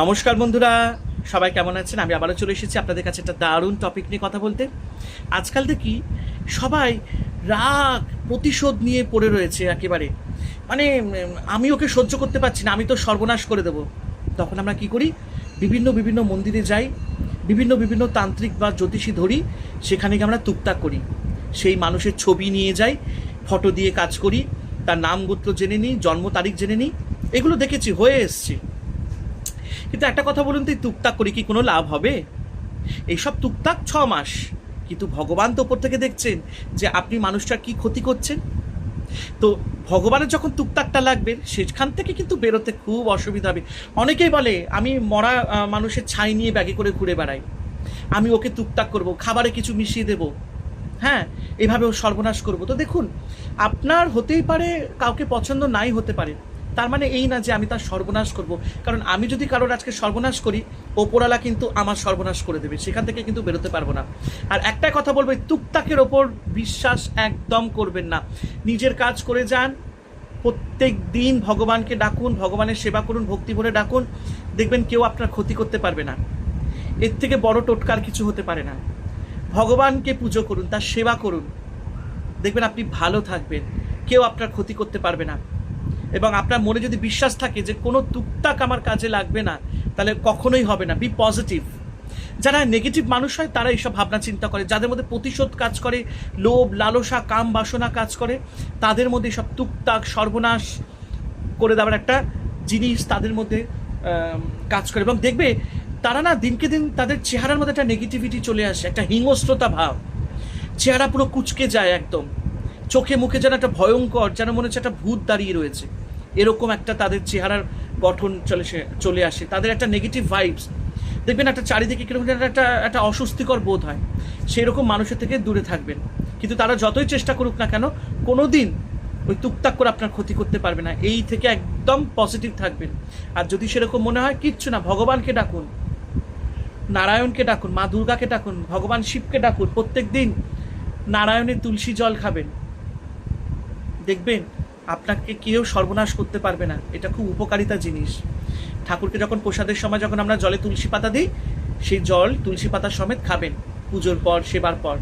নমস্কার বন্ধুরা, সবাই কেমন আছেন? আমি আবারও চলে এসেছি আপনাদের কাছে একটা দারুণ টপিক নিয়ে কথা বলতে। আজকাল দেখি সবাই রাগ, প্রতিশোধ নিয়ে পড়ে রয়েছে একেবারে। মানে আমি ওকে সহ্য করতে পারছি না, আমি তো সর্বনাশ করে দেব। তখন আমরা কি করি? বিভিন্ন বিভিন্ন মন্দিরে যাই, বিভিন্ন বিভিন্ন তান্ত্রিক বা জ্যোতিষী ধরি, সেখানে গিয়ে আমরা তুকতাক করি। সেই মানুষের ছবি নিয়ে যাই ফটো দিয়ে কাজ করি, তার নাম গোত্র জেনে নিই, জন্ম তারিখ জেনে নিই, এগুলো দেখেছি, হয়ে এসছে। কিন্তু একটা কথা বলুন তো টুকটাক করে কি কোনো লাভ হবে? এইসব টুকটাক ছ মাস। কিন্তু ভগবান তো ওপর থেকে দেখছেন যে আপনি মানুষটার কি ক্ষতি করছেন। তো ভগবানের যখন টুকটাকটা লাগবে, সেখান থেকে কিন্তু বেরোতে খুব অসুবিধা হবে। অনেকেই বলে, আমি মরা মানুষের ছাই নিয়ে ব্যাগে করে ঘুরে বেড়াই। আমি ওকে টুকটাক করব, খাবারে কিছু মিশিয়ে দেব। হ্যাঁ এভাবে ও সর্বনাশ করব। তো দেখুন, আপনার হতেই পারে, কাউকে পছন্দ নাই হতে পারে। তার মানে এই না যে আমি তার সর্বনাশ করব। কারণ আমি যদি কারোর আজকে সর্বনাশ করি, ওপরওয়ালা কিন্তু আমার সর্বনাশ করে দেবে। সেখান থেকে কিন্তু বেরোতে পারব না। আর একটাই কথা বলব তুকতাকের ওপর বিশ্বাস একদম করবেন না। নিজের কাজ করে যান, প্রত্যেক দিন ভগবানকে ডাকুন, ভগবানের সেবা করুন, ভক্তি ভরে ডাকুন। দেখবেন কেউ আপনার ক্ষতি করতে পারবে না। এর থেকে বড় টোটকার কিছু হতে পারে না। ভগবানকে পুজো করুন, তার সেবা করুন। দেখবেন আপনি ভালো থাকবেন। কেউ আপনার ক্ষতি করতে পারবে না। এবং আপনার মনে যদি বিশ্বাস থাকে যে কোনো টুকটাক আমার কাজে লাগবে না, তাহলে কখনোই হবে না। বি পজিটিভ যারা নেগেটিভ মানুষ হয়, তারা এইসব ভাবনা চিন্তা করে। যাদের মধ্যে প্রতিশোধ কাজ করে, লোভ, লালসা, কাম বাসনা কাজ করে, তাদের মধ্যে সব টুকটাক সর্বনাশ করে দেওয়ার একটা জিনিস তাদের মধ্যে কাজ করে। এবং দেখবে, তারা না দিনকে দিন তাদের চেহারার মধ্যে একটা নেগেটিভিটি চলে আসে, একটা হিংস্রতা ভাব। চেহারা পুরো কুচকে যায় একদম। চোখে মুখে যেন একটা ভয়ঙ্কর, যেন মনে হচ্ছে একটা ভূত দাঁড়িয়ে রয়েছে। এরকম একটা তাদের চেহারার গঠন চলে চলে আসে। তাদের একটা নেগেটিভ ভাইবস দেখবেন একটা চারিদিকে কীরকম একটা একটা অস্বস্তিকর বোধ হয়। সেই রকম মানুষের থেকে দূরে থাকবেন। কিন্তু তারা যতই চেষ্টা করুক না কেন কোনো দিন ওই টুকটাক করে আপনার ক্ষতি করতে পারবে না। এই থেকে একদম পজিটিভ থাকবেন। আর যদি সেরকম মনে হয়, কিচ্ছু না। ভগবানকে ডাকুন। নারায়ণকে ডাকুন। মা দুর্গাকে ডাকুন। ভগবান শিবকে ডাকুন। প্রত্যেক দিন নারায়ণের তুলসী জল খাবেন। দেখবেন আপনাকে কেউ সর্বনাশ করতে পারবে না। এটা খুব উপকারিতা জিনিস। ঠাকুরকে যখন প্রসাদের সময় যখন আমরা জলে তুলসী পাতা দিই, সেই জল তুলসী পাতা সমেত খাবেন, পুজোর পর, সেবার পর।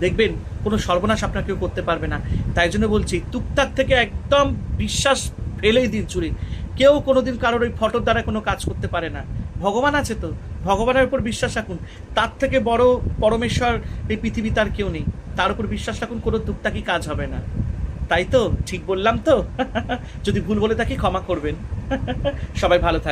দেখবেন, কোনো সর্বনাশ আপনার কেউ করতে পারবে না। তাই জন্য বলছি টুকটাক থেকে একদম বিশ্বাস ফেলেই দিন চুরি। কেউ কোনোদিন কারোর ওই ফটোর দ্বারা কোনো কাজ করতে পারে না। ভগবান আছে তো। ভগবানের উপর বিশ্বাস রাখুন। তার থেকে বড় পরমেশ্বর এই পৃথিবী তার কেউ নেই। তার উপর বিশ্বাস রাখুন, কোনো টুকটাকি কাজ হবে না। তাই তো? ঠিক বললাম তো? যদি ভুল বলে থাকি ক্ষমা করবেন। সবাই ভালো থাকবে